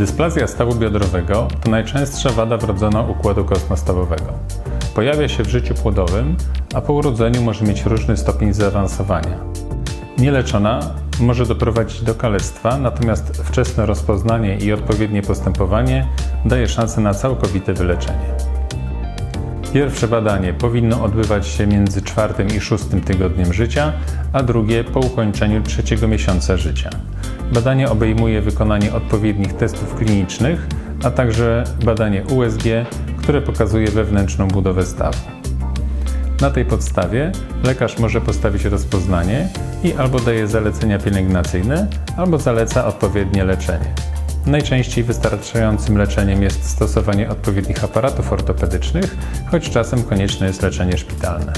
Dysplazja stawu biodrowego to najczęstsza wada wrodzona układu kostno-stawowego. Pojawia się w życiu płodowym, a po urodzeniu może mieć różny stopień zaawansowania. Nieleczona może doprowadzić do kalectwa, natomiast wczesne rozpoznanie i odpowiednie postępowanie daje szansę na całkowite wyleczenie. Pierwsze badanie powinno odbywać się między czwartym i szóstym tygodniem życia, a drugie po ukończeniu trzeciego miesiąca życia. Badanie obejmuje wykonanie odpowiednich testów klinicznych, a także badanie USG, które pokazuje wewnętrzną budowę stawu. Na tej podstawie lekarz może postawić rozpoznanie i albo daje zalecenia pielęgnacyjne, albo zaleca odpowiednie leczenie. Najczęściej wystarczającym leczeniem jest stosowanie odpowiednich aparatów ortopedycznych, choć czasem konieczne jest leczenie szpitalne.